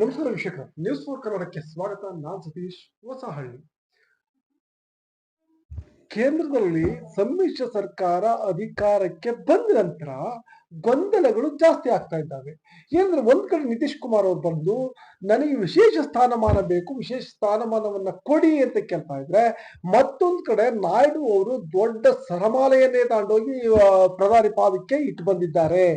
ನಮಸ್ಕಾರ ವೀಕ್ಷಕ news four ಕನ್ನಡಕ್ಕೆ ಸ್ವಾಗತ. ನಾನ್ ಸತೀಶ್ ಹೊಸಹಳ್ಳಿ. ಕೇಂದ್ರದಲ್ಲಿ ಸಮ್ಮಿಶ್ರ ಸರ್ಕಾರ ಅಧಿಕಾರಕ್ಕೆ ಬಂದ ನಂತರ ಗೊಂದಲಗಳು ಜಾಸ್ತಿ ಆಗ್ತಾ ಇದ್ದಾವೆ. ಏನಂದ್ರೆ ಒಂದ್ ಕಡೆ ನಿತೀಶ್ ಕುಮಾರ್ ಅವರು ಬಂದು, ನನಗೆ ವಿಶೇಷ ಸ್ಥಾನಮಾನ ಬೇಕು, ವಿಶೇಷ ಸ್ಥಾನಮಾನವನ್ನ ಕೊಡಿ ಅಂತ ಕೇಳ್ತಾ ಇದ್ರೆ, ಮತ್ತೊಂದ್ ಕಡೆ ನಾಯ್ಡು ಅವರು ದೊಡ್ಡ ಸರಮಾಲೆಯನ್ನೇ ತಾಂಡೋಗಿ ಪ್ರಧಾನಿ ಪಾದಕ್ಕೆ ಇಟ್ಟು ಬಂದಿದ್ದಾರೆ.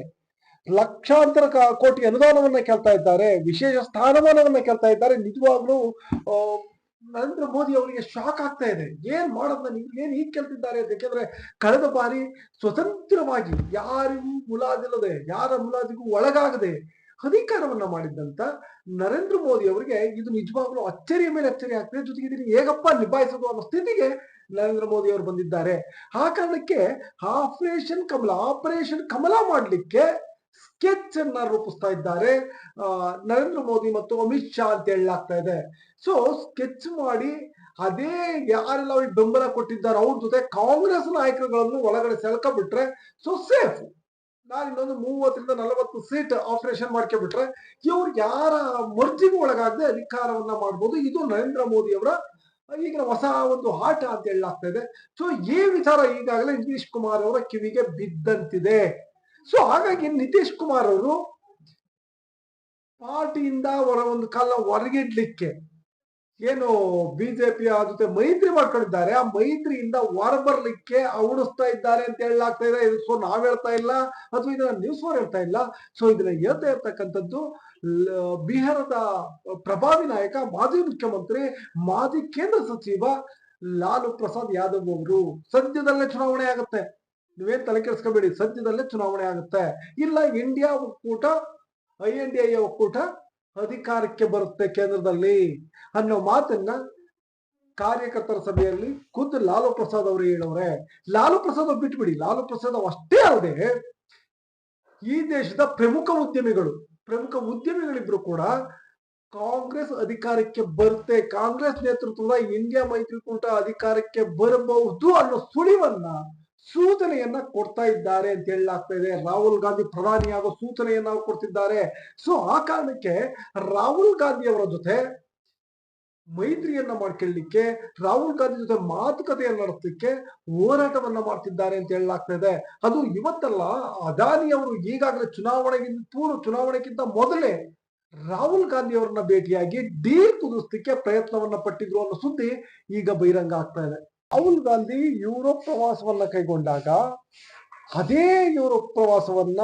ಲಕ್ಷಾಂತರ ಕೋಟಿ ಅನುದಾನವನ್ನ ಕೇಳ್ತಾ ಇದ್ದಾರೆ, ವಿಶೇಷ ಸ್ಥಾನಮಾನವನ್ನ ಕೇಳ್ತಾ ಇದ್ದಾರೆ. ನಿಜವಾಗ್ಲೂ ನರೇಂದ್ರ ಮೋದಿ ಅವರಿಗೆ ಶಾಕ್ ಆಗ್ತಾ ಇದೆ. ಏನ್ ನೀವು, ಏನ್ ಹೀಗೆ ಕೇಳ್ತಿದ್ದಾರೆ ಯಾಕೆಂದ್ರೆ ಕಳೆದ ಬಾರಿ ಸ್ವತಂತ್ರವಾಗಿ ಯಾರಿಗೂ ಮುಲಾದಿಲ್ಲದೆ, ಯಾರ ಮುಲಾದಿಗೂ ಒಳಗಾಗದೆ ಅಧಿಕಾರವನ್ನ ಮಾಡಿದ್ದಂತ ನರೇಂದ್ರ ಮೋದಿ ಅವರಿಗೆ ಇದು ನಿಜವಾಗ್ಲೂ ಅಚ್ಚರಿಯ ಮೇಲೆ ಅಚ್ಚರಿ ಆಗ್ತದೆ ಜೊತೆಗೆ ಇದನ್ನ ಹೇಗಪ್ಪ ನಿಭಾಯಿಸೋದು ಅನ್ನೋ ಸ್ಥಿತಿಗೆ ನರೇಂದ್ರ ಮೋದಿ ಅವರು ಬಂದಿದ್ದಾರೆ. ಆ ಕಾರಣಕ್ಕೆ ಆಪರೇಷನ್ ಕಮಲ ಆಪರೇಷನ್ ಕಮಲ ಮಾಡ್ಲಿಕ್ಕೆ ಸ್ಕೆಚ್ ಅನ್ನ ರೂಪಿಸ್ತಾ ಇದ್ದಾರೆ. ನರೇಂದ್ರ ಮೋದಿ ಮತ್ತು ಅಮಿತ್ ಶಾ ಅಂತ ಹೇಳಲಾಗ್ತಾ ಇದೆ. ಸೊ ಸ್ಕೆಚ್ ಮಾಡಿ ಅದೇ ಯಾರೆಲ್ಲ ಅವ್ರಿಗೆ ಬೆಂಬಲ ಕೊಟ್ಟಿದ್ದಾರೆ, ಅವ್ರ ಜೊತೆ ಕಾಂಗ್ರೆಸ್ ನಾಯಕರುಗಳನ್ನು ಒಳಗಡೆ ಸೆಳ್ಕೊಬಿಟ್ರೆ ಸೊ ಸೇಫ್ ನಾನು ಇನ್ನೊಂದು ಮೂವತ್ತರಿಂದ ನಲವತ್ತು ಸೀಟ್ ಆಪರೇಷನ್ ಮಾಡ್ಕೊಬಿಟ್ರೆ ಇವ್ರು ಯಾರ ಮರ್ಜಿಗೂ ಒಳಗಾಗದೆ ಅಧಿಕಾರವನ್ನ ಮಾಡ್ಬೋದು. ಇದು ನರೇಂದ್ರ ಮೋದಿ ಅವರ ಈಗಿನ ಹೊಸ ಒಂದು ಆಟ ಅಂತ ಹೇಳಲಾಗ್ತಾ ಇದೆ. ಸೊ ಈ ವಿಚಾರ ಈಗಾಗಲೇ ನಿತೀಶ್ ಕುಮಾರ್ ಅವರ ಕಿವಿಗೆ ಬಿದ್ದಂತಿದೆ. ಸೊ ಹಾಗಾಗಿ ನಿತೀಶ್ ಕುಮಾರ್ ಅವರು ಪಾರ್ಟಿಯಿಂದ ಹೊರ ಒಂದು ಕಾಲ ಹೊರಗಿಡ್ಲಿಕ್ಕೆ ಏನು ಬಿಜೆಪಿಯ ಜೊತೆ ಮೈತ್ರಿ ಮಾಡ್ಕೊಂಡಿದ್ದಾರೆ. ಆ ಮೈತ್ರಿಯಿಂದ ಹೊರಬರ್ಲಿಕ್ಕೆ ಅವಡಿಸ್ತಾ ಇದ್ದಾರೆ ಅಂತ ಹೇಳಲಾಗ್ತಾ ಇದೆ. ಇದು ಸೊ ನಾವ್ ಹೇಳ್ತಾ ಇಲ್ಲ ಅಥವಾ ಇದನ್ನ ನ್ಯೂಸ್ ಅವ್ರು ಹೇಳ್ತಾ ಇಲ್ಲ. ಸೊ ಇದನ್ನ ಹೇಳ್ತಾ ಇರ್ತಕ್ಕಂಥದ್ದು ಬಿಹಾರದ ಪ್ರಭಾವಿ ನಾಯಕ, ಮಾಜಿ ಮುಖ್ಯಮಂತ್ರಿ, ಮಾಜಿ ಕೇಂದ್ರ ಸಚಿವ ಲಾಲು ಪ್ರಸಾದ್ ಯಾದವ್ ಅವರು. ಸದ್ಯದಲ್ಲೇ ಚುನಾವಣೆ ಆಗುತ್ತೆ. ನೀವೇನ್ ತಲೆ ಕೆಡಿಸ್ಕೋಬೇಡಿ. ಸದ್ಯದಲ್ಲೇ ಚುನಾವಣೆ ಆಗುತ್ತೆ. ಇಲ್ಲ ಇಂಡಿಯಾ ಒಕ್ಕೂಟ ಐ ಎನ್ ಡಿ ಐ ಒಕ್ಕೂಟ ಅಧಿಕಾರಕ್ಕೆ ಬರುತ್ತೆ ಕೇಂದ್ರದಲ್ಲಿ ಅನ್ನೋ ಮಾತನ್ನ ಕಾರ್ಯಕರ್ತರ ಸಭೆಯಲ್ಲಿ ಖುದ್ದು ಲಾಲು ಪ್ರಸಾದ್ ಅವರು ಹೇಳವ್ರೆ ಲಾಲು ಪ್ರಸಾದ್ ಬಿಟ್ಬಿಡಿ. ಲಾಲು ಪ್ರಸಾದ್ ಅಷ್ಟೇ ಅಲ್ಲದೆ ಈ ದೇಶದ ಪ್ರಮುಖ ಉದ್ಯಮಿಗಳು, ಪ್ರಮುಖ ಉದ್ಯಮಿಗಳಿಬ್ರು ಕೂಡ ಕಾಂಗ್ರೆಸ್ ಅಧಿಕಾರಕ್ಕೆ ಬರುತ್ತೆ. ಕಾಂಗ್ರೆಸ್ ನೇತೃತ್ವದ ಇಂಡಿಯಾ ಮೈತ್ರಿಕೂಟ ಅಧಿಕಾರಕ್ಕೆ ಬರಬಹುದು ಅನ್ನೋ ಸುಳಿವನ್ನ ಸೂಚನೆಯನ್ನ ಕೊಡ್ತಾ ಇದ್ದಾರೆ ಅಂತ ಹೇಳಲಾಗ್ತಾ ಇದೆ. ರಾಹುಲ್ ಗಾಂಧಿ ಪ್ರಧಾನಿಯಾಗೋ ಸೂಚನೆಯನ್ನ ಕೊಡ್ತಿದ್ದಾರೆ. ಸೊ ಆ ಕಾರಣಕ್ಕೆ ರಾಹುಲ್ ಗಾಂಧಿ ಅವರ ಜೊತೆ ಮೈತ್ರಿಯನ್ನ ಮಾಡ್ಕೊಳ್ಳಿಕ್ಕೆ, ರಾಹುಲ್ ಗಾಂಧಿ ಜೊತೆ ಮಾತುಕತೆಯನ್ನು ನಡೆಸಲಿಕ್ಕೆ ಹೋರಾಟವನ್ನ ಮಾಡ್ತಿದ್ದಾರೆ ಅಂತ ಹೇಳಲಾಗ್ತಾ ಇದೆ. ಅದು ಇವತ್ತಲ್ಲ, ಅದಾನಿ ಅವರು ಈಗಾಗಲೇ ಚುನಾವಣೆಗಿಂತ, ಪೂರ್ವ ಚುನಾವಣೆಗಿಂತ ಮೊದಲೇ ರಾಹುಲ್ ಗಾಂಧಿ ಅವರನ್ನ ಭೇಟಿಯಾಗಿ ಡೀಲ್ ಕುದಿಸ್ಲಿಕ್ಕೆ ಪ್ರಯತ್ನವನ್ನ ಪಟ್ಟಿದ್ರು ಅನ್ನೋ ಸುದ್ದಿ ಈಗ ಬಹಿರಂಗ ಆಗ್ತಾ ಇದೆ. ರಾಹುಲ್ ಗಾಂಧಿ ಯುರೋಪ್ ಪ್ರವಾಸವನ್ನ ಕೈಗೊಂಡಾಗ ಅದೇ ಯುರೋಪ್ ಪ್ರವಾಸವನ್ನ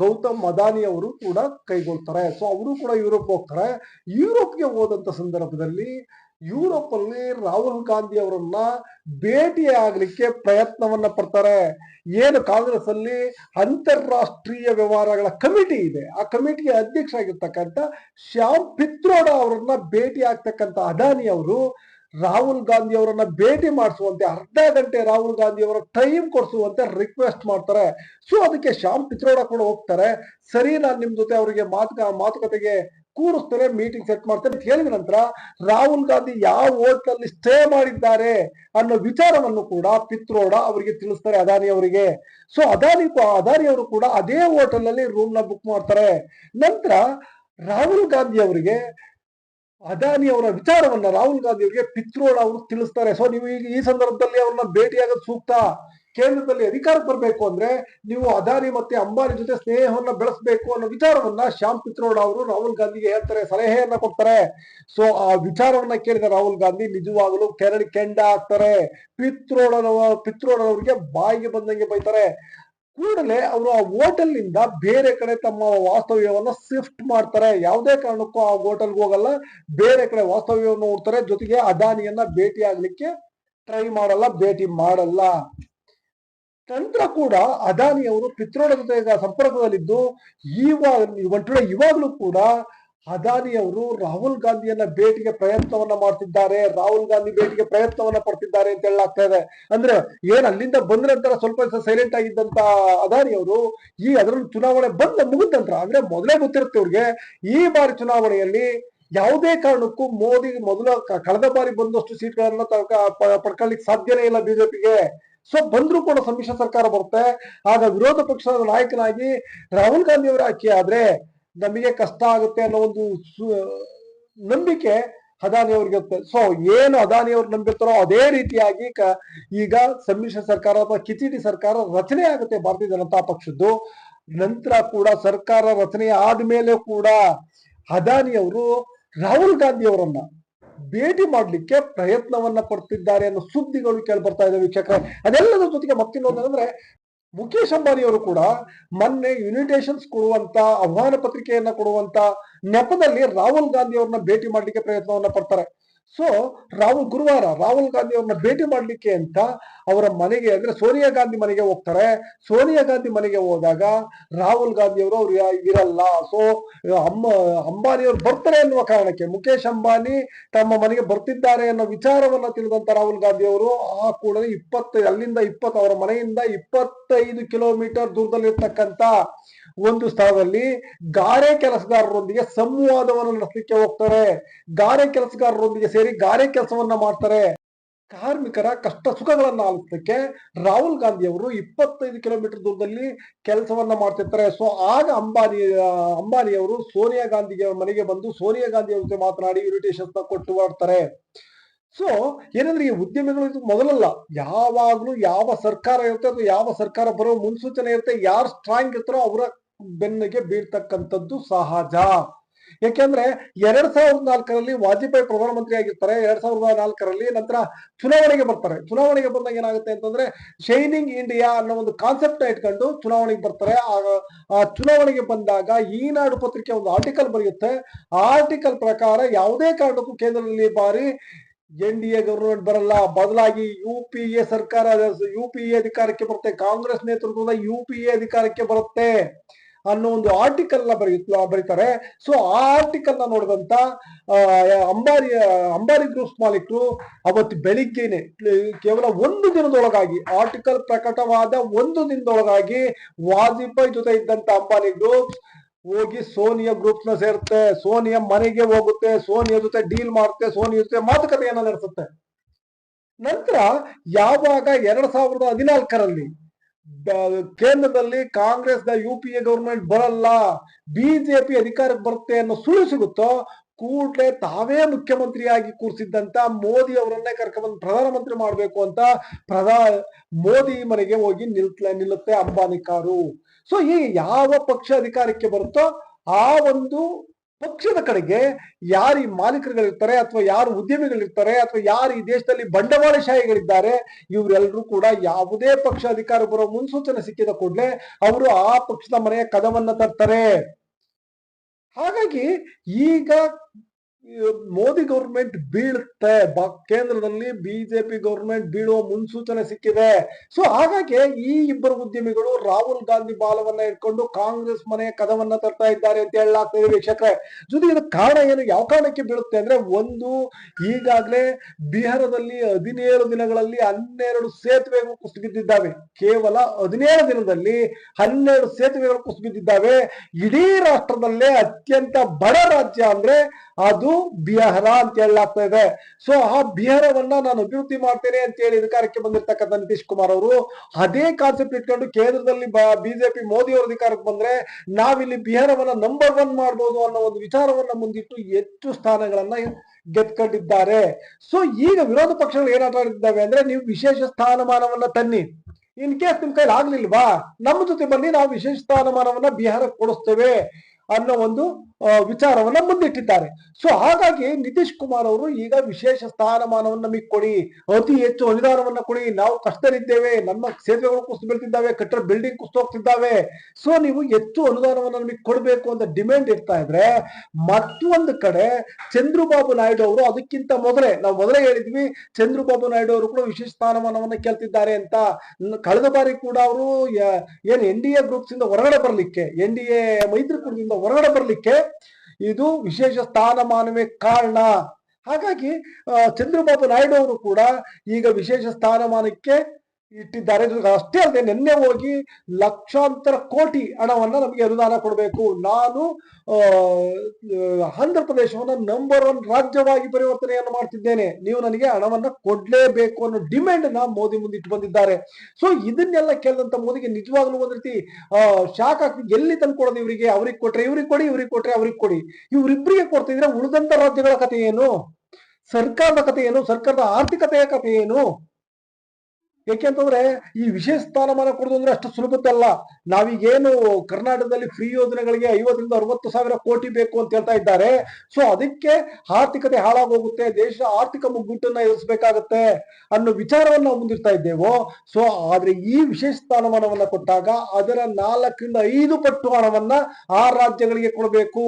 ಗೌತಮ್ ಅದಾನಿ ಅವರು ಕೂಡ ಕೈಗೊಳ್ತಾರೆ. ಸೊ ಅವರು ಕೂಡ ಯುರೋಪ್ ಹೋಗ್ತಾರೆ. ಯುರೋಪ್ಗೆ ಹೋದಂತ ಸಂದರ್ಭದಲ್ಲಿ ಯುರೋಪ್ ಅಲ್ಲಿ ರಾಹುಲ್ ಗಾಂಧಿ ಅವರನ್ನ ಭೇಟಿ ಆಗ್ಲಿಕ್ಕೆ ಪ್ರಯತ್ನವನ್ನ ಪಡ್ತಾರೆ. ಏನು? ಕಾಂಗ್ರೆಸ್ ಅಲ್ಲಿ ಅಂತಾರಾಷ್ಟ್ರೀಯ ವ್ಯವಹಾರಗಳ ಕಮಿಟಿ ಇದೆ. ಆ ಕಮಿಟಿಗೆ ಅಧ್ಯಕ್ಷ ಆಗಿರ್ತಕ್ಕಂಥ ಶ್ಯಾಮ್ ಪಿತ್ರೋಡ ಅವರನ್ನ ಭೇಟಿ ಆಗ್ತಕ್ಕಂಥ ಅದಾನಿ ಅವರು ರಾಹುಲ್ ಗಾಂಧಿ ಅವರನ್ನ ಭೇಟಿ ಮಾಡಿಸುವಂತೆ, ಅರ್ಧ ಗಂಟೆ ರಾಹುಲ್ ಗಾಂಧಿ ಅವರ ಟೈಮ್ ಕೊಡಿಸುವಂತೆ ರಿಕ್ವೆಸ್ಟ್ ಮಾಡ್ತಾರೆ. ಸೊ ಅದಕ್ಕೆ ಶ್ಯಾಮ್ ಪಿತ್ರೋಡ ಕೂಡ ಹೋಗ್ತಾರೆ. ಸರಿ, ನಾನು ನಿಮ್ ಜೊತೆ ಅವರಿಗೆ ಮಾತುಕ, ಮಾತುಕತೆಗೆ ಕೂರಿಸ್ತಾರೆ ಮೀಟಿಂಗ್ ಸೆಟ್ ಮಾಡ್ತಾರೆ ಅಂತ ಹೇಳಿದ ನಂತರ ರಾಹುಲ್ ಗಾಂಧಿ ಯಾವ ಹೋಟ್ಲಲ್ಲಿ ಸ್ಟೇ ಮಾಡಿದ್ದಾರೆ ಅನ್ನೋ ವಿಚಾರವನ್ನು ಕೂಡ ಪಿತ್ರೋಡ ಅವರಿಗೆ ತಿಳಿಸ್ತಾರೆ, ಅದಾನಿ ಅವರಿಗೆ. ಸೊ ಅದಾನಿ ಅದಾನಿ ಅವರು ಕೂಡ ಅದೇ ಹೋಟೆಲ್ ಅಲ್ಲಿ ರೂಮ್ನ ಬುಕ್ ಮಾಡ್ತಾರೆ. ನಂತರ ರಾಹುಲ್ ಗಾಂಧಿ ಅವರಿಗೆ ಅದಾನಿ ಅವರ ವಿಚಾರವನ್ನ ರಾಹುಲ್ ಗಾಂಧಿ ಅವರಿಗೆ ಪಿತ್ರೋಡ ಅವರು ತಿಳಿಸ್ತಾರೆ. ಸೊ ನೀವು ಈಗ ಈ ಸಂದರ್ಭದಲ್ಲಿ ಅವ್ರನ್ನ ಭೇಟಿಯಾಗೋದು ಸೂಕ್ತ ಕೇಂದ್ರದಲ್ಲಿ ಅಧಿಕಾರಕ್ಕೆ ಬರಬೇಕು ಅಂದ್ರೆ ನೀವು ಅದಾನಿ ಮತ್ತೆ ಅಂಬಾನಿ ಜೊತೆ ಸ್ನೇಹವನ್ನ ಬೆಳೆಸಬೇಕು ಅನ್ನೋ ವಿಚಾರವನ್ನ ಶ್ಯಾಮ್ ಪಿತ್ರೋಡ ಅವರು ರಾಹುಲ್ ಗಾಂಧಿಗೆ ಹೇಳ್ತಾರೆ, ಸಲಹೆಯನ್ನ ಕೊಡ್ತಾರೆ. ಸೊ ಆ ವಿಚಾರವನ್ನ ಕೇಳಿದ ರಾಹುಲ್ ಗಾಂಧಿ ನಿಜವಾಗಲೂ ಕೆರಳಿ ಕೆಂಡ ಆಗ್ತಾರೆ. ಪಿತ್ರೋಡನವ ಪಿತ್ರೋಡನವರಿಗೆ ಬಾಯಿಗೆ ಬಂದಂಗೆ ಬೈತಾರೆ. ಕೂಡಲೇ ಅವರು ಆ ಹೋಟೆಲ್ನಿಂದ ಬೇರೆ ಕಡೆ ತಮ್ಮ ವಾಸ್ತವ್ಯವನ್ನ ಶಿಫ್ಟ್ ಮಾಡ್ತಾರೆ. ಯಾವುದೇ ಕಾರಣಕ್ಕೂ ಆ ಹೋಟೆಲ್ಗೆ ಹೋಗಲ್ಲ. ಬೇರೆ ಕಡೆ ವಾಸ್ತವ್ಯವನ್ನು ನೋಡ್ತಾರೆ. ಜೊತೆಗೆ ಅದಾನಿಯನ್ನ ಭೇಟಿ ಆಗ್ಲಿಕ್ಕೆ ಟ್ರೈ ಮಾಡಲ್ಲ, ಭೇಟಿ ಮಾಡಲ್ಲ. ತಂತ್ರ ಕೂಡ ಅದಾನಿಯವರು ಪಿತ್ರೋಡ ಜೊತೆ ಸಂಪರ್ಕದಲ್ಲಿದ್ದು ಒಂಟು ಇವಾಗಲೂ ಕೂಡ ಅದಾನಿ ಅವರು ರಾಹುಲ್ ಗಾಂಧಿಯನ್ನ ಭೇಟಿಗೆ ಪ್ರಯತ್ನವನ್ನ ಮಾಡ್ತಿದ್ದಾರೆ. ರಾಹುಲ್ ಗಾಂಧಿ ಭೇಟಿಗೆ ಪ್ರಯತ್ನವನ್ನ ಪಡ್ತಿದ್ದಾರೆ ಅಂತ ಹೇಳಲಾಗ್ತಾ ಇದೆ. ಅಂದ್ರೆ ಏನ್ ಅಲ್ಲಿಂದ ಬಂದ ನಂತರ ಸ್ವಲ್ಪ ದಿವಸ ಸೈಲೆಂಟ್ ಆಗಿದ್ದಂತ ಅದಾನಿ ಅವರು ಈ ಅದರಲ್ಲಿ ಚುನಾವಣೆ ಬಂದ ಮುಗಿದ ನಂತರ, ಅಂದ್ರೆ ಮೊದಲೇ ಗೊತ್ತಿರುತ್ತೆ ಅವ್ರಿಗೆ, ಈ ಬಾರಿ ಚುನಾವಣೆಯಲ್ಲಿ ಯಾವುದೇ ಕಾರಣಕ್ಕೂ ಮೋದಿ ಮೊದಲ ಕಳೆದ ಬಾರಿ ಬಂದಷ್ಟು ಸೀಟ್ಗಳನ್ನ ಪಡ್ಕೊಳ್ಳಿಕ್ ಸಾಧ್ಯನೇ ಇಲ್ಲ ಬಿಜೆಪಿಗೆ. ಸೊ ಬಂದ್ರು ಕೂಡ ಸಮ್ಮಿಶ್ರ ಸರ್ಕಾರ ಬರುತ್ತೆ. ಆಗ ವಿರೋಧ ಪಕ್ಷದ ನಾಯಕನಾಗಿ ರಾಹುಲ್ ಗಾಂಧಿ ಅವರ ಆಯ್ಕೆ ಆದ್ರೆ ನಮಗೆ ಕಷ್ಟ ಆಗುತ್ತೆ ಅನ್ನೋ ಒಂದು ನಂಬಿಕೆ ಅದಾನಿ ಅವ್ರಿಗೆ ಇರುತ್ತೆ ಸೊ ಏನು ಅದಾನಿ ಅವ್ರು ನಂಬಿರ್ತಾರೋ ಅದೇ ರೀತಿಯಾಗಿ ಕ- ಈಗ ಸಮ್ಮಿಶ್ರ ಸರ್ಕಾರ ಅಥವಾ ಕಿಚಿಡಿ ಸರ್ಕಾರ ರಚನೆ ಆಗುತ್ತೆ ಭಾರತೀಯ ಜನತಾ ಪಕ್ಷದ್ದು. ನಂತರ ಕೂಡ ಸರ್ಕಾರ ರಚನೆ ಆದ್ಮೇಲೆ ಕೂಡ ಅದಾನಿ ಅವರು ರಾಹುಲ್ ಗಾಂಧಿ ಅವರನ್ನ ಭೇಟಿ ಮಾಡ್ಲಿಕ್ಕೆ ಪ್ರಯತ್ನವನ್ನ ಪಡ್ತಿದ್ದಾರೆ ಅನ್ನೋ ಸುದ್ದಿಗಳು ಕೇಳಿ ಬರ್ತಾ ಇದಾವೆ ವೀಕ್ಷಕರೇ. ಅದೆಲ್ಲದರ ಜೊತೆಗೆ ಮತ್ತಿನ್ನೊಂದಂದ್ರೆ ಮುಖೇಶ್ ಅಂಬಾನಿಯವರು ಕೂಡ ಮೊನ್ನೆ ಇನ್ವಿಟೇಷನ್ಸ್ ಕೊಡುವಂತ, ಆಹ್ವಾನ ಪತ್ರಿಕೆಯನ್ನ ಕೊಡುವಂತ ನೆಪದಲ್ಲಿ ರಾಹುಲ್ ಗಾಂಧಿ ಅವ್ರನ್ನ ಭೇಟಿ ಮಾಡ್ಲಿಕ್ಕೆ ಪ್ರಯತ್ನವನ್ನ ಪಡ್ತಾರೆ. ಸೊ ರಾಹುಲ್ ಗುರುವಾರ ರಾಹುಲ್ ಗಾಂಧಿ ಅವ್ರನ್ನ ಭೇಟಿ ಮಾಡ್ಲಿಕ್ಕೆ ಅಂತ ಅವರ ಮನೆಗೆ, ಅಂದ್ರೆ ಸೋನಿಯಾ ಗಾಂಧಿ ಮನೆಗೆ ಹೋಗ್ತಾರೆ. ಸೋನಿಯಾ ಗಾಂಧಿ ಮನೆಗೆ ಹೋದಾಗ ರಾಹುಲ್ ಗಾಂಧಿ ಅವರು ಅವ್ರು ಇರಲ್ಲ. ಸೊ ಅಮ್ಮ ಅಂಬಾನಿ ಅವರು ಬರ್ತಾರೆ ಅನ್ನುವ ಕಾರಣಕ್ಕೆ ಮುಖೇಶ್ ಅಂಬಾನಿ ತಮ್ಮ ಮನೆಗೆ ಬರ್ತಿದ್ದಾರೆ ಅನ್ನೋ ವಿಚಾರವನ್ನ ತಿಳಿದಂತ ರಾಹುಲ್ ಗಾಂಧಿ ಅವರು ಆ ಕೂಡಲೇ ಇಪ್ಪತ್ತು ಅಲ್ಲಿಂದ ಇಪ್ಪತ್ತು, ಅವರ ಮನೆಯಿಂದ ಇಪ್ಪತ್ತೈದು ಕಿಲೋಮೀಟರ್ ದೂರದಲ್ಲಿರ್ತಕ್ಕಂತ ಒಂದು ಸ್ಥಳದಲ್ಲಿ ಗಾರೆ ಕೆಲಸಗಾರರೊಂದಿಗೆ ಸಂವಾದವನ್ನು ನಡೆಸಲಿಕ್ಕೆ ಹೋಗ್ತಾರೆ. ಗಾರೆ ಕೆಲಸಗಾರರೊಂದಿಗೆ ಸೇರಿ ಗಾರೆ ಕೆಲಸವನ್ನ ಮಾಡ್ತಾರೆ. ಕಾರ್ಮಿಕರ ಕಷ್ಟ ಸುಖಗಳನ್ನ ಆಲಿಸಲಿಕ್ಕೆ ರಾಹುಲ್ ಗಾಂಧಿ ಅವರು ಇಪ್ಪತ್ತೈದು ಕಿಲೋಮೀಟರ್ ದೂರದಲ್ಲಿ ಕೆಲಸವನ್ನ ಮಾಡ್ತಿರ್ತಾರೆ. ಸೊ, ಆಗ ಅಂಬಾನಿ ಅಂಬಾನಿಯವರು ಸೋನಿಯಾ ಗಾಂಧಿಗೆ ಮನೆಗೆ ಬಂದು ಸೋನಿಯಾ ಗಾಂಧಿ ಜೊತೆ ಮಾತನಾಡಿ ಇನ್ವಿಟೇಷನ್ಸ್ ಕೊಟ್ಟು ಮಾಡ್ತಾರೆ. ಸೊ, ಏನಂದ್ರೆ ಈ ಉದ್ಯಮಿಗಳು ಇದು ಮೊದಲಲ್ಲ. ಯಾವಾಗ್ಲೂ ಯಾವ ಸರ್ಕಾರ ಇರುತ್ತೆ ಅಥವಾ ಯಾವ ಸರ್ಕಾರ ಬರೋ ಮುನ್ಸೂಚನೆ ಇರುತ್ತೆ, ಯಾರು ಸ್ಟ್ರಾಂಗ್ ಇರ್ತಾರೋ ಅವರ ಬೆನ್ನಿಗೆ ಬೀಳ್ತಕ್ಕಂಥದ್ದು ಸಹಜ. ಯಾಕೆಂದ್ರೆ ಎರಡ್ ಸಾವಿರದ ನಾಲ್ಕರಲ್ಲಿ ವಾಜಪೇಯಿ ಪ್ರಧಾನಮಂತ್ರಿ ಆಗಿರ್ತಾರೆ, ಎರಡ್ ಸಾವಿರದ ನಾಲ್ಕರಲ್ಲಿ ನಂತರ ಚುನಾವಣೆಗೆ ಬರ್ತಾರೆ. ಚುನಾವಣೆಗೆ ಬಂದಾಗ ಏನಾಗುತ್ತೆ ಅಂತಂದ್ರೆ ಶೈನಿಂಗ್ ಇಂಡಿಯಾ ಅನ್ನೋ ಒಂದು ಕಾನ್ಸೆಪ್ಟ್ ಇಟ್ಕೊಂಡು ಚುನಾವಣೆಗೆ ಬರ್ತಾರೆ. ಆ ಚುನಾವಣೆಗೆ ಬಂದಾಗ ಈನಾಡು ಪತ್ರಿಕೆ ಒಂದು ಆರ್ಟಿಕಲ್ ಬರೆಯುತ್ತೆ. ಆರ್ಟಿಕಲ್ ಪ್ರಕಾರ ಯಾವುದೇ ಕಾರಣಕ್ಕೂ ಕೇಂದ್ರದಲ್ಲಿ ಬಾರಿ ಎನ್ ಡಿ ಎ ಗವರ್ಮೆಂಟ್ ಬರಲ್ಲ. ಬದಲಾಗಿ ಯು ಪಿ ಎ ಸರ್ಕಾರ, ಯು ಪಿ ಎ ಅಧಿಕಾರಕ್ಕೆ ಬರುತ್ತೆ. ಕಾಂಗ್ರೆಸ್ ನೇತೃತ್ವದ ಯು ಪಿ ಎ ಅಧಿಕಾರಕ್ಕೆ ಬರುತ್ತೆ. ಅನ್ನೋ ಒಂದು ಆರ್ಟಿಕಲ್ನ ಬರೆಯುತ್ತ ಬರೀತಾರೆ. ಸೊ ಆ ಆರ್ಟಿಕಲ್ನ ನೋಡಿದಂತ ಅಂಬಾರಿ ಅಂಬಾರಿ ಗ್ರೂಪ್ಸ್ ಮಾಲೀಕರು ಅವತ್ತು ಬೆಳಿಗ್ಗೆನೆ, ಕೇವಲ ಒಂದು ದಿನದೊಳಗಾಗಿ ಆರ್ಟಿಕಲ್ ಪ್ರಕಟವಾದ ಒಂದು ದಿನದೊಳಗಾಗಿ ವಾಜಪೇಯಿ ಜೊತೆ ಇದ್ದಂತ ಅಂಬಾನಿ ಗ್ರೂಪ್ಸ್ ಹೋಗಿ ಸೋನಿಯಾ ಗ್ರೂಪ್ನ ಸೇರುತ್ತೆ ಸೋನಿಯಾ ಮನೆಗೆ ಹೋಗುತ್ತೆ, ಸೋನಿಯಾ ಜೊತೆ ಡೀಲ್ ಮಾಡುತ್ತೆ ಸೋನಿಯಾ ಜೊತೆ ಮಾತುಕತೆಯನ್ನ ನಡೆಸುತ್ತೆ. ನಂತರ ಯಾವಾಗ ಎರಡ್ ಸಾವಿರದ ಹದಿನಾಲ್ಕರಲ್ಲಿ ಕೇಂದ್ರದಲ್ಲಿ ಕಾಂಗ್ರೆಸ್ನ ಯು ಪಿ ಎ ಗವರ್ಮೆಂಟ್ ಬರಲ್ಲ ಬಿಜೆಪಿ ಅಧಿಕಾರಕ್ಕೆ ಬರುತ್ತೆ ಅನ್ನೋ ಸುಳ್ಳು ಸಿಗುತ್ತೋ, ಕೂಡಲೇ ತಾವೇ ಮುಖ್ಯಮಂತ್ರಿಯಾಗಿ ಕೂರಿಸಿದ್ದಂತ ಮೋದಿ ಅವರನ್ನೇ ಕರ್ಕೊಂಡ್ಬಂದು ಪ್ರಧಾನಮಂತ್ರಿ ಮಾಡ್ಬೇಕು ಅಂತ ಪ್ರಧಾ, ಮೋದಿ ಮನೆಗೆ ಹೋಗಿ ನಿಲ್ತ ನಿಲ್ಲುತ್ತೆ ಅಂಬಾನಿ ಕಾರು ಸೊ ಈ ಯಾವ ಪಕ್ಷ ಅಧಿಕಾರಕ್ಕೆ ಬರುತ್ತೋ, ಆ ಒಂದು ಪಕ್ಷದ ಕಡೆಗೆ ಯಾರು ಈ ಮಾಲೀಕರುಗಳಿರ್ತಾರೆ ಅಥವಾ ಯಾರು ಉದ್ಯಮಿಗಳಿರ್ತಾರೆ ಅಥವಾ ಯಾರು ಈ ದೇಶದಲ್ಲಿ ಬಂಡವಾಳಶಾಹಿಗಳಿದ್ದಾರೆ, ಇವರೆಲ್ಲರೂ ಕೂಡ ಯಾವುದೇ ಪಕ್ಷ ಅಧಿಕಾರ ಬರೋ ಮುನ್ಸೂಚನೆ ಸಿಕ್ಕಿದ ಕೂಡಲೇ ಅವರು ಆ ಪಕ್ಷದ ಮನೆಯ ಕದವನ್ನ ತರ್ತಾರೆ. ಹಾಗಾಗಿ ಈಗ ಮೋದಿ ಗೌರ್ಮೆಂಟ್ ಬೀಳುತ್ತೆ. ಕೇಂದ್ರದಲ್ಲಿ ಬಿಜೆಪಿ ಗೌರ್ಮೆಂಟ್ ಬೀಳುವ ಮುನ್ಸೂಚನೆ ಸಿಕ್ಕಿದೆ. ಸೊ ಹಾಗಾಗಿ ಈ ಇಬ್ಬರು ಉದ್ಯಮಿಗಳು ರಾಹುಲ್ ಗಾಂಧಿ ಬಾಲವನ್ನ ಇಟ್ಕೊಂಡು ಕಾಂಗ್ರೆಸ್ ಮನೆಯ ಕದವನ್ನ ತರ್ತಾ ಇದ್ದಾರೆ ಅಂತ ಹೇಳಲಾಗ್ತಾ ಇದೆ ವೀಕ್ಷಕರೇ. ಜೊತೆಗೆ ಇದಕ್ಕೆ ಕಾರಣ ಏನು? ಯಾವ ಕಾರಣಕ್ಕೆ ಬೀಳುತ್ತೆ ಅಂದ್ರೆ ಒಂದು, ಈಗಾಗಲೇ ಬಿಹಾರದಲ್ಲಿ ಹದಿನೇಳು ದಿನಗಳಲ್ಲಿ ಹನ್ನೆರಡು ಸೇತುವೆಗಳು ಕುಸಿಬಿದ್ದಿದ್ದಾವೆ ಕೇವಲ ಹದಿನೇಳು ದಿನದಲ್ಲಿ ಹನ್ನೆರಡು ಸೇತುವೆಗಳು ಕುಸಿಬಿದ್ದಿದ್ದಾವೆ ಇಡೀ ರಾಷ್ಟ್ರದಲ್ಲೇ ಅತ್ಯಂತ ಬಡ ರಾಜ್ಯ ಅಂದ್ರೆ ಅದು ಬಿಹಾರ ಅಂತ ಇದೆ ಸೊ ಆ ಬಿಹಾರವನ್ನ ನಾನು ಅಭಿವೃದ್ಧಿ ಮಾಡ್ತೇನೆ ಅಂತ ಹೇಳಿ ಅಧಿಕಾರಕ್ಕೆ ಬಂದಿರ್ತಕ್ಕಂಥ ನಿತೀಶ್ ಕುಮಾರ್ ಅವರು ಅದೇ ಕಾನ್ಸೆಪ್ಟ್ ಇಟ್ಕೊಂಡು ಕೇಂದ್ರದಲ್ಲಿ ಬಿಜೆಪಿ, ಮೋದಿ ಅವರು ಅಧಿಕಾರಕ್ಕೆ ಬಂದ್ರೆ ನಾವಿಲ್ಲಿ ಬಿಹಾರವನ್ನ ನಂಬರ್ ಒನ್ ಮಾಡಬಹುದು ಅನ್ನೋ ಒಂದು ವಿಚಾರವನ್ನ ಮುಂದಿಟ್ಟು ಹೆಚ್ಚು ಸ್ಥಾನಗಳನ್ನ ಗೆದ್ಕೊಂಡಿದ್ದಾರೆ. ಸೊ ಈಗ ವಿರೋಧ ಪಕ್ಷಗಳು ಏನಾಟಾಡಿದ್ದಾವೆ ಅಂದ್ರೆ ನೀವು ವಿಶೇಷ ಸ್ಥಾನಮಾನವನ್ನ ತನ್ನಿ. ಇನ್ ಕೇಸ್ ನಿಮ್ ಕೈಲಿ ಆಗ್ಲಿಲ್ವಾ, ನಮ್ಮ ಜೊತೆ ಬನ್ನಿ, ನಾವು ವಿಶೇಷ ಸ್ಥಾನಮಾನವನ್ನ ಬಿಹಾರಕ್ಕೆ ಕೊಡಿಸ್ತೇವೆ ಅನ್ನೋ ಒಂದು ವಿಚಾರವನ್ನ ಮುಂದಿಟ್ಟಿದ್ದಾರೆ. ಸೊ ಹಾಗಾಗಿ ನಿತೀಶ್ ಕುಮಾರ್ ಅವರು ಈಗ ವಿಶೇಷ ಸ್ಥಾನಮಾನವನ್ನ ನಮಗೆ ಕೊಡಿ, ಅತಿ ಹೆಚ್ಚು ಅನುದಾನವನ್ನ ಕೊಡಿ. ನಾವು ಕಷ್ಟದಲ್ಲಿದ್ದೇವೆ, ನಮ್ಮ ಸೇತುವೆಗಳು ಕುಸಿದು ಬೀಳ್ತಿದ್ದಾವೆ, ಕಟ್ಟಡ ಬಿಲ್ಡಿಂಗ್ ಕುಸಿದು ಹೋಗ್ತಿದ್ದಾವೆ. ಸೊ ನೀವು ಹೆಚ್ಚು ಅನುದಾನವನ್ನ ನಮಗೆ ಕೊಡಬೇಕು ಅಂತ ಡಿಮ್ಯಾಂಡ್ ಇರ್ತಾ ಇದ್ರೆ, ಮತ್ತೊಂದು ಕಡೆ ಚಂದ್ರಬಾಬು ನಾಯ್ಡು ಅವರು ಅದಕ್ಕಿಂತ ಮೊದಲೇ, ನಾವು ಮೊದಲೇ ಹೇಳಿದ್ವಿ, ಚಂದ್ರಬಾಬು ನಾಯ್ಡು ಅವರು ಕೂಡ ವಿಶೇಷ ಸ್ಥಾನಮಾನವನ್ನ ಕೇಳ್ತಿದ್ದಾರೆ ಅಂತ. ಕಳೆದ ಬಾರಿ ಕೂಡ ಅವರು ಏನ್ ಎನ್ ಡಿ ಎ ಗ್ರೂಪ್ಸ್ ಇಂದ ಹೊರಗಡೆ ಬರ್ಲಿಕ್ಕೆ ಎನ್ ಡಿ ಎ ಮೈತ್ರಿಕೂಟದಿಂದ ಹೊರಗಡೆ ಬರ್ಲಿಕ್ಕೆ ಇದು ವಿಶೇಷ ಸ್ಥಾನಮಾನವೇ ಕಾರಣ. ಹಾಗಾಗಿ ಚಂದ್ರಬಾಬು ನಾಯ್ಡು ಅವರು ಕೂಡ ಈಗ ವಿಶೇಷ ಸ್ಥಾನಮಾನಕ್ಕೆ ಇಟ್ಟಿದ್ದಾರೆ ಅಷ್ಟೇ ಅಲ್ಲದೆ ನಿನ್ನೆ ಹೋಗಿ ಲಕ್ಷಾಂತರ ಕೋಟಿ ಹಣವನ್ನ ನಮಗೆ ಅನುದಾನ ಕೊಡಬೇಕು. ನಾನು ಆಂಧ್ರ ಪ್ರದೇಶವನ್ನ ನಂಬರ್ ಒನ್ ರಾಜ್ಯವಾಗಿ ಪರಿವರ್ತನೆಯನ್ನು ಮಾಡ್ತಿದ್ದೇನೆ. ನೀವು ನನಗೆ ಹಣವನ್ನ ಕೊಡ್ಲೇಬೇಕು ಅನ್ನೋ ಡಿಮ್ಯಾಂಡ್ನ ಮೋದಿ ಮುಂದೆ ಇಟ್ಟು ಬಂದಿದ್ದಾರೆ. ಸೊ ಇದನ್ನೆಲ್ಲ ಕೇಳಿದಂತ ಮೋದಿಗೆ ನಿಜವಾಗ್ಲೂ ಒಂದ್ ರೀತಿ ಶಾಕ್ ಎಲ್ಲಿ ತಂದ್ಕೊಡೋದು ಇವರಿಗೆ? ಅವ್ರಿಗೆ ಕೊಟ್ರೆ ಇವ್ರಿಗೆ ಕೊಡಿ, ಇವ್ರಿಗೆ ಕೊಟ್ರೆ ಅವ್ರಿಗೆ ಕೊಡಿ. ಇವ್ರಿಬ್ರಿಗೆ ಕೊಡ್ತಿದ್ರೆ ಉಳಿದಂತ ರಾಜ್ಯಗಳ ಕಥೆ ಏನು? ಸರ್ಕಾರದ ಕಥೆ ಏನು? ಸರ್ಕಾರದ ಆರ್ಥಿಕತೆಯ ಕಥೆ ಏನು? ಯಾಕೆಂತಂದ್ರೆ ಈ ವಿಶೇಷ ಸ್ಥಾನಮಾನ ಕೊಡೋದು ಅಂದ್ರೆ ಅಷ್ಟು ಸುಲಭದ್ದಲ್ಲ ನಾವೀಗೇನು ಕರ್ನಾಟಕದಲ್ಲಿ ಫ್ರೀ ಯೋಜನೆಗಳಿಗೆ ಐವತ್ತರಿಂದ ಅರವತ್ತು ಸಾವಿರ ಕೋಟಿ ಬೇಕು ಅಂತ ಹೇಳ್ತಾ ಇದ್ದಾರೆ. ಸೊ ಅದಕ್ಕೆ ಆರ್ಥಿಕತೆ ಹಾಳಾಗೋಗುತ್ತೆ, ದೇಶ ಆರ್ಥಿಕ ಮುಗ್ಗುಟ್ಟನ್ನ ಎದುರಿಸಬೇಕಾಗತ್ತೆ ಅನ್ನೋ ವಿಚಾರವನ್ನ ನಾವು ಮುಂದಿರ್ತಾ ಇದ್ದೇವೋ. ಸೊ ಆದ್ರೆ ಈ ವಿಶೇಷ ಸ್ಥಾನಮಾನವನ್ನ ಕೊಟ್ಟಾಗ ಅದರ ನಾಲ್ಕರಿಂದ ಐದು ಪಟ್ಟು ಹಣವನ್ನ ಆ ರಾಜ್ಯಗಳಿಗೆ ಕೊಡಬೇಕು.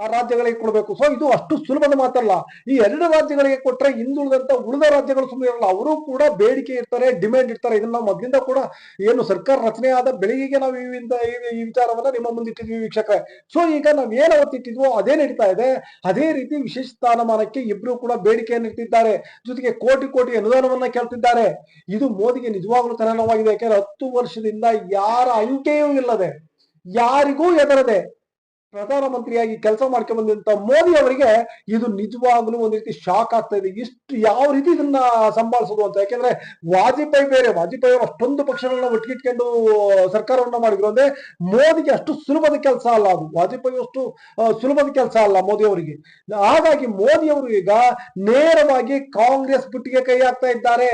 ಆ ರಾಜ್ಯಗಳಿಗೆ ಕೊಡಬೇಕು. ಸೊ ಇದು ಅಷ್ಟು ಸುಲಭದ ಮಾತಲ್ಲ. ಈ ಎರಡು ರಾಜ್ಯಗಳಿಗೆ ಕೊಟ್ಟರೆ ಹಿಂದುಳಿದಂತ ಉಳಿದ ರಾಜ್ಯಗಳು ಸುಮ್ಮನೆ ಇರಲ್ಲ. ಅವರು ಕೂಡ ಬೇಡಿಕೆ ಇರ್ತಾರೆ ಡಿಮ್ಯಾಂಡ್ ಇರ್ತಾರೆ ಇದನ್ನ ನಾವು ಮೊದಲಿಂದ ಕೂಡ ಏನು ಸರ್ಕಾರ ರಚನೆ ಆದ ಬೆಳಿಗ್ಗೆ ನಾವು ಈ ವಿಚಾರವನ್ನ ನಿಮ್ಮ ಮುಂದಿಟ್ಟಿದ್ವಿ ವೀಕ್ಷಕರ. ಸೊ ಈಗ ನಾವು ಏನ್ ಅವತ್ತಿಟ್ಟಿದ್ವೋ ಅದೇ ನಡೀತಾ ಇದೆ. ಅದೇ ರೀತಿ ವಿಶೇಷ ಸ್ಥಾನಮಾನಕ್ಕೆ ಇಬ್ರು ಕೂಡ ಬೇಡಿಕೆಯನ್ನು ಇಟ್ಟಿದ್ದಾರೆ. ಜೊತೆಗೆ ಕೋಟಿ ಕೋಟಿ ಅನುದಾನವನ್ನ ಕೇಳ್ತಿದ್ದಾರೆ. ಇದು ಮೋದಿಗೆ ನಿಜವಾಗ್ಲೂ ತನನವಾಗಿದೆ ಯಾಕಂದ್ರೆ ಹತ್ತು ವರ್ಷದಿಂದ ಯಾರ ಅಂಕೆಯೂ ಇಲ್ಲದೆ, ಯಾರಿಗೂ ಹೆದರದೆ ಪ್ರಧಾನಮಂತ್ರಿಯಾಗಿ ಕೆಲಸ ಮಾಡ್ಕೊಂಡ್ ಬಂದಂತ ಮೋದಿ ಅವರಿಗೆ ಇದು ನಿಜವಾಗ್ಲೂ ಒಂದ್ ರೀತಿ ಶಾಕ್ ಆಗ್ತಾ ಇದೆ. ಇಷ್ಟು ಯಾವ ರೀತಿ ಇದನ್ನ ಸಂಭಾಳಿಸೋದು ಅಂತ? ಯಾಕೆಂದ್ರೆ ವಾಜಪೇಯಿ ಬೇರೆ, ವಾಜಪೇಯಿ ಅವರು ಅಷ್ಟೊಂದು ಪಕ್ಷಗಳನ್ನ ಒಟ್ಟಿಗಿಟ್ಕೊಂಡು ಸರ್ಕಾರವನ್ನ ಮಾಡಿದ್ರು. ಅಂದ್ರೆ ಮೋದಿಗೆ ಅಷ್ಟು ಸುಲಭದ ಕೆಲಸ ಅಲ್ಲ ಅದು. ವಾಜಪೇಯಿ ಅಷ್ಟು ಸುಲಭದ ಕೆಲಸ ಅಲ್ಲ ಮೋದಿ ಅವರಿಗೆ. ಹಾಗಾಗಿ ಮೋದಿ ಅವರು ಈಗ ನೇರವಾಗಿ ಕಾಂಗ್ರೆಸ್ ಬಿಟ್ಟಿಗೆ ಕೈ ಹಾಕ್ತಾ ಇದ್ದಾರೆ.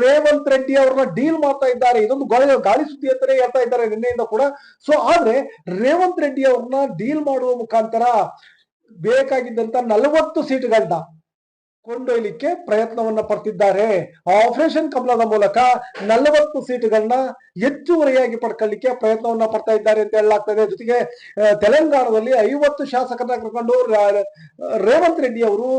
ರೇವಂತ್ ರೆಡ್ಡಿ ಅವ್ರನ್ನ ಡೀಲ್ ಮಾಡ್ತಾ ಇದ್ದಾರೆ. ಇದೊಂದು ಗಾಳಿ ಗಾಳಿ ಸುದ್ದಿ ಅಂತಾನೆ ಹೇಳ್ತಾ ಇದ್ದಾರೆ ನಿನ್ನೆಯಿಂದ ಕೂಡ. ಸೊ ಆದ್ರೆ ರೇವಂತ್ ರೆಡ್ಡಿ ಅವ್ರನ್ನ ಡೀಲ್ ಮಾಡುವ ಮುಖಾಂತರ ಬೇಕಾಗಿದ್ದಂತ ನಲವತ್ತು ಸೀಟ್ಗಳನ್ನ ಕೊಂಡೊಯ್ಲಿಕ್ಕೆ ಪ್ರಯತ್ನವನ್ನ ಪಡ್ತಿದ್ದಾರೆ. ಆಪರೇಷನ್ ಕಮಲದ ಮೂಲಕ ನಲವತ್ತು ಸೀಟುಗಳನ್ನ ಹೆಚ್ಚುವರಿಯಾಗಿ ಪಡ್ಕೊಳ್ಳಿಕ್ಕೆ ಪ್ರಯತ್ನವನ್ನ ಪಡ್ತಾ ಇದ್ದಾರೆ ಅಂತ ಹೇಳಲಾಗ್ತದೆ. ಜೊತೆಗೆ ತೆಲಂಗಾಣದಲ್ಲಿ ಐವತ್ತು ಶಾಸಕರನ್ನ ಕರ್ಕೊಂಡು ರೇವಂತ್ ರೆಡ್ಡಿ ಅವರು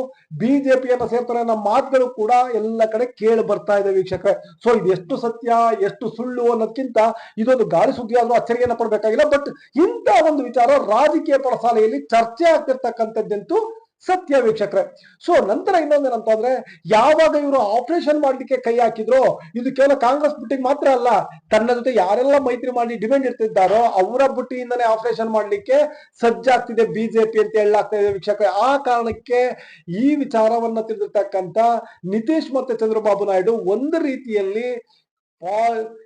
ಬಿಜೆಪಿಯನ್ನ ಸೇರ್ತಾರೆ ಅನ್ನೋ ಮಾತುಗಳು ಕೂಡ ಎಲ್ಲ ಕಡೆ ಕೇಳಿ ಬರ್ತಾ ಇದೆ ವೀಕ್ಷಕರೇ. ಸೊ ಇದು ಎಷ್ಟು ಸತ್ಯ, ಎಷ್ಟು ಸುಳ್ಳು ಅನ್ನೋದಕ್ಕಿಂತ ಇದೊಂದು ಗಾಳಿ ಸುದ್ದಿ ಆದ್ರೂ ಅಚ್ಚರಿಯನ್ನ ಪಡ್ಬೇಕಾಗಿಲ್ಲ ಬಟ್ ಇಂಥ ಒಂದು ವಿಚಾರ ರಾಜಕೀಯ ಪಡಸಾಲೆಯಲ್ಲಿ ಚರ್ಚೆ ಆಗ್ತಿರ್ತಕ್ಕಂಥದ್ದಂತೂ ಸತ್ಯ ವೀಕ್ಷಕರೇ. ಸೊ ನಂತರ ಇನ್ನೊಂದೇನಂತಂದ್ರೆ, ಯಾವಾಗ ಇವರು ಆಪರೇಷನ್ ಮಾಡ್ಲಿಕ್ಕೆ ಕೈ ಹಾಕಿದ್ರು, ಇದು ಕೇವಲ ಕಾಂಗ್ರೆಸ್ ಬುಟ್ಟಿಗೆ ಮಾತ್ರ ಅಲ್ಲ, ತನ್ನ ಜೊತೆ ಯಾರೆಲ್ಲ ಮೈತ್ರಿ ಮಾಡಿ ಡಿಮ್ಯಾಂಡ್ ಇರ್ತಿದ್ದಾರೋ ಅವರ ಬುಟ್ಟಿಯಿಂದನೇ ಆಪರೇಷನ್ ಮಾಡ್ಲಿಕ್ಕೆ ಸಜ್ಜಾಗ್ತಿದೆ ಬಿಜೆಪಿ ಅಂತ ಹೇಳಲಾಗ್ತಾ ಇದೆ ವೀಕ್ಷಕರೇ. ಆ ಕಾರಣಕ್ಕೆ ಈ ವಿಚಾರವನ್ನ ತಿಳಿದಿರ್ತಕ್ಕಂತ ನಿತೀಶ್ ಮತ್ತೆ ಚಂದ್ರಬಾಬು ನಾಯ್ಡು ಒಂದು ರೀತಿಯಲ್ಲಿ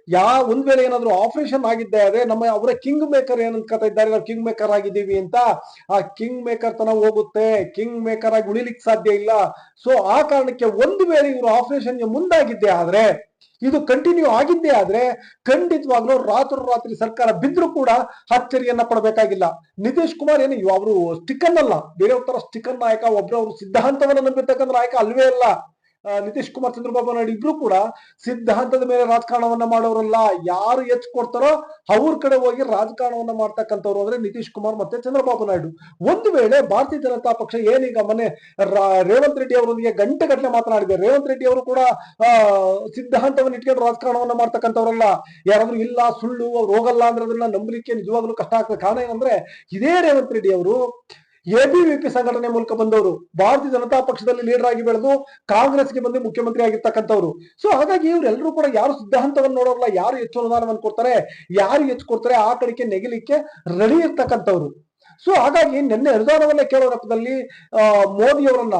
ಯಾ, ಒಂದ್ ವೇಳೆ ಏನಾದ್ರು ಆಪರೇಷನ್ ಆಗಿದ್ದೆ ಆದ್ರೆ ನಮ್ಮ ಅವರ ಕಿಂಗ್ ಮೇಕರ್ ಏನ್ ಅನ್ಕೋತಾ ಇದ್ದಾರೆ, ನಾವು ಕಿಂಗ್ ಮೇಕರ್ ಆಗಿದ್ದೀವಿ ಅಂತ, ಆ ಕಿಂಗ್ ಮೇಕರ್ ತನ ಹೋಗುತ್ತೆ ಕಿಂಗ್ ಮೇಕರ್ ಆಗಿ ಉಳಿಲಿಕ್ಕೆ ಸಾಧ್ಯ ಇಲ್ಲ. ಸೊ ಆ ಕಾರಣಕ್ಕೆ ಒಂದ್ ವೇಳೆ ಇವರು ಆಪರೇಷನ್ಗೆ ಮುಂದಾಗಿದ್ದೆ ಆದ್ರೆ, ಇದು ಕಂಟಿನ್ಯೂ ಆಗಿದ್ದೆ ಆದ್ರೆ, ಖಂಡಿತವಾಗ್ಲೂ ರಾತ್ರಿ ರಾತ್ರಿ ಸರ್ಕಾರ ಬಿದ್ರು ಕೂಡ ಅಚ್ಚರಿಯನ್ನ ಪಡಬೇಕಾಗಿಲ್ಲ. ನಿತೀಶ್ ಕುಮಾರ್ ಏನು ಅವರು ಸ್ಟಿಕನ್ ಅಲ್ಲ ಬೇರೆ ತರ ಸ್ಟಿಕನ್ ನಾಯಕ, ಒಬ್ರವ್ರು ಸಿದ್ಧಾಂತವನ್ನ ನಂಬಿರ್ತಕ್ಕಂಥ ನಾಯಕ ಅಲ್ವೇ ಅಲ್ಲ. ನಿತೀಶ್ ಕುಮಾರ್ ಚಂದ್ರಬಾಬು ನಾಯ್ಡು ಇಬ್ರು ಕೂಡ ಸಿದ್ಧಾಂತದ ಮೇಲೆ ರಾಜಕಾರಣವನ್ನ ಮಾಡೋರಲ್ಲ. ಯಾರು ಎಚ್ ಕೊಡ್ತಾರೋ ಅವ್ರ ಕಡೆ ಹೋಗಿ ರಾಜಕಾರಣವನ್ನ ಮಾಡ್ತಕ್ಕಂಥವ್ರು ಅಂದ್ರೆ ನಿತೀಶ್ ಕುಮಾರ್ ಮತ್ತೆ ಚಂದ್ರಬಾಬು ನಾಯ್ಡು. ಒಂದು ವೇಳೆ ಭಾರತೀಯ ಜನತಾ ಪಕ್ಷ ಏನೀಗ ಮೊನ್ನೆ ರೇವಂತ್ ರೆಡ್ಡಿ ಅವರೊಂದಿಗೆ ಗಂಟೆ ಗಟ್ಟಲೆ ಮಾತನಾಡಿದೆ. ರೇವಂತ್ ರೆಡ್ಡಿ ಅವರು ಕೂಡ ಸಿದ್ಧಾಂತವನ್ನು ಇಟ್ಕೊಂಡು ರಾಜಕಾರಣವನ್ನ ಮಾಡ್ತಕ್ಕಂಥವ್ರಲ್ಲ. ಯಾರಾದ್ರೂ ಇಲ್ಲ, ಸುಳ್ಳು ಅವ್ರು ಹೋಗಲ್ಲ ಅಂದ್ರೆ ಅದನ್ನ ನಂಬಲಿಕ್ಕೆ ನಿಜವಾಗ್ಲೂ ಕಷ್ಟ ಆಗ್ತದೆ. ಕಾರಣ ಏನಂದ್ರೆ, ಇದೇ ರೇವಂತ್ ರೆಡ್ಡಿ ಅವರು ಎಬಿವಿಪಿ ಸಂಘಟನೆ ಮೂಲಕ ಬಂದವರು ಭಾರತೀಯ ಜನತಾ ಪಕ್ಷದಲ್ಲಿ ಲೀಡರ್ ಆಗಿ ಬೆಳೆದು ಕಾಂಗ್ರೆಸ್ಗೆ ಬಂದು ಮುಖ್ಯಮಂತ್ರಿ ಆಗಿರ್ತಕ್ಕಂಥವ್ರು. ಸೊ ಹಾಗಾಗಿ ಇವರೆಲ್ಲರೂ ಕೂಡ ಯಾರು ಸಿದ್ಧಾಂತವನ್ನು ನೋಡೋಲ್ಲ ಯಾರು ಹೆಚ್ಚು ಅನುದಾನವನ್ನು ಕೊಡ್ತಾರೆ ಯಾರು ಹೆಚ್ಚು ಕೊಡ್ತಾರೆ ಆ ಕಡೆಗೆ ನೆಗಲಿಕ್ಕೆ ರೆಡಿ ಇರ್ತಕ್ಕಂಥವ್ರು. ಸೊ ಹಾಗಾಗಿ ನಿನ್ನೆ ಅನುದಾನವನ್ನೇ ಕೇಳೋ ರೂಪದಲ್ಲಿ ಆ, ಮೋದಿ ಅವರನ್ನ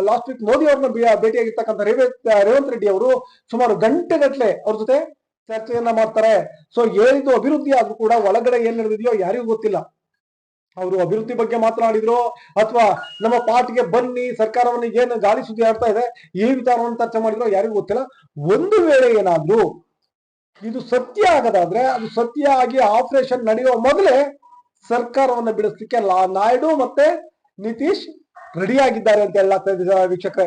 ಲಾಸ್ಟ್ ವೀಕ್ ಮೋದಿ ಬೇ- ಭೇಟಿಯಾಗಿರ್ತಕ್ಕಂಥ ರೇವಂತ್ ರೇವಂತ್ ರೆಡ್ಡಿ ಅವರು ಸುಮಾರು ಗಂಟೆಗಟ್ಲೆ ಅವ್ರ ಜೊತೆ ಚರ್ಚೆಯನ್ನ ಮಾಡ್ತಾರೆ. ಸೊ ಏನಿದು ಅಭಿವೃದ್ಧಿ ಆದ್ರೂ ಕೂಡ ಒಳಗಡೆ ಏನ್ ನಡೆದಿದೆಯೋ ಯಾರಿಗೂ ಗೊತ್ತಿಲ್ಲ. ಅವರು ಅಭಿವೃದ್ಧಿ ಬಗ್ಗೆ ಮಾತನಾಡಿದ್ರು ಅಥವಾ ನಮ್ಮ ಪಾರ್ಟಿಗೆ ಬನ್ನಿ, ಸರ್ಕಾರವನ್ನು ಏನು ಗಾಳಿ ಸುದ್ದಿ ಆಡ್ತಾ ಇದೆ, ಈ ವಿಚಾರವನ್ನು ಚರ್ಚೆ ಮಾಡಿದ್ರು, ಯಾರಿಗೂ ಗೊತ್ತಿಲ್ಲ. ಒಂದು ವೇಳೆ ಏನಾದ್ರು ಇದು ಸತ್ಯ ಆಗದಾದ್ರೆ, ಅದು ಸತ್ಯ ಆಗಿ ಆಪರೇಷನ್ ನಡೆಯುವ ಮೊದಲೇ ಸರ್ಕಾರವನ್ನು ಬಿಡಿಸ್ಲಿಕ್ಕೆ ನಾಯ್ಡು ಮತ್ತೆ ನಿತೀಶ್ ರೆಡಿಯಾಗಿದ್ದಾರೆ ಅಂತ ಹೇಳಲಾಗ್ತಾ ಇದೆ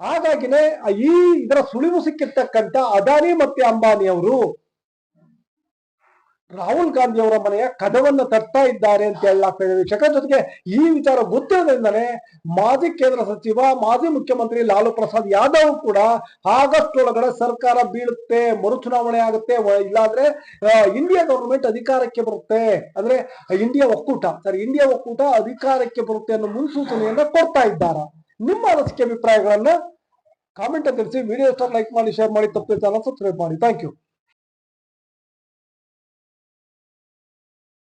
ಹಾಗಾಗಿನೇ ಈ ಇದರ ಸುಳಿವು ಸಿಕ್ಕಿರ್ತಕ್ಕಂಥ ಅದಾನಿ ಮತ್ತೆ ಅಂಬಾನಿ ಅವರು ರಾಹುಲ್ ಗಾಂಧಿ ಅವರ ಮನೆಯ ಕದವನ್ನು ತಟ್ತಾ ಇದ್ದಾರೆ ಅಂತ ಹೇಳಲಾಗ್ತಾ ಇದೆ ವೀಕ್ಷಕ. ಜೊತೆಗೆ ಈ ವಿಚಾರ ಗೊತ್ತಿರೋದ್ರಿಂದಲೇ ಮಾಜಿ ಕೇಂದ್ರ ಸಚಿವ, ಮಾಜಿ ಮುಖ್ಯಮಂತ್ರಿ ಲಾಲು ಪ್ರಸಾದ್ ಯಾದವ್ ಕೂಡ ಆಗಸ್ಟ್ ಒಳಗಡೆ ಸರ್ಕಾರ ಬೀಳುತ್ತೆ, ಮರುಚುನಾವಣೆ ಆಗುತ್ತೆ ಇಲ್ಲಾಂದ್ರೆ ಇಂಡಿಯಾ ಗವರ್ಮೆಂಟ್ ಅಧಿಕಾರಕ್ಕೆ ಬರುತ್ತೆ. ಅಂದ್ರೆ ಇಂಡಿಯಾ ಒಕ್ಕೂಟ, ಸರಿ ಇಂಡಿಯಾ ಒಕ್ಕೂಟ ಅಧಿಕಾರಕ್ಕೆ ಬರುತ್ತೆ ಅನ್ನೋ ಮುನ್ಸೂಚನೆಯನ್ನ ಕೊಡ್ತಾ ಇದ್ದಾರ? ನಿಮ್ಮ ಅನಿಸಿಕೆ ಅಭಿಪ್ರಾಯಗಳನ್ನ ಕಾಮೆಂಟ್ ತಿಳಿಸಿ ವಿಡಿಯೋ ಲೈಕ್ ಮಾಡಿ ಶೇರ್ ಮಾಡಿ ತಪ್ಪದೆ ಚಾನಲ್ ಸಬ್ಸ್ಕ್ರೈಬ್ ಮಾಡಿ. Thank you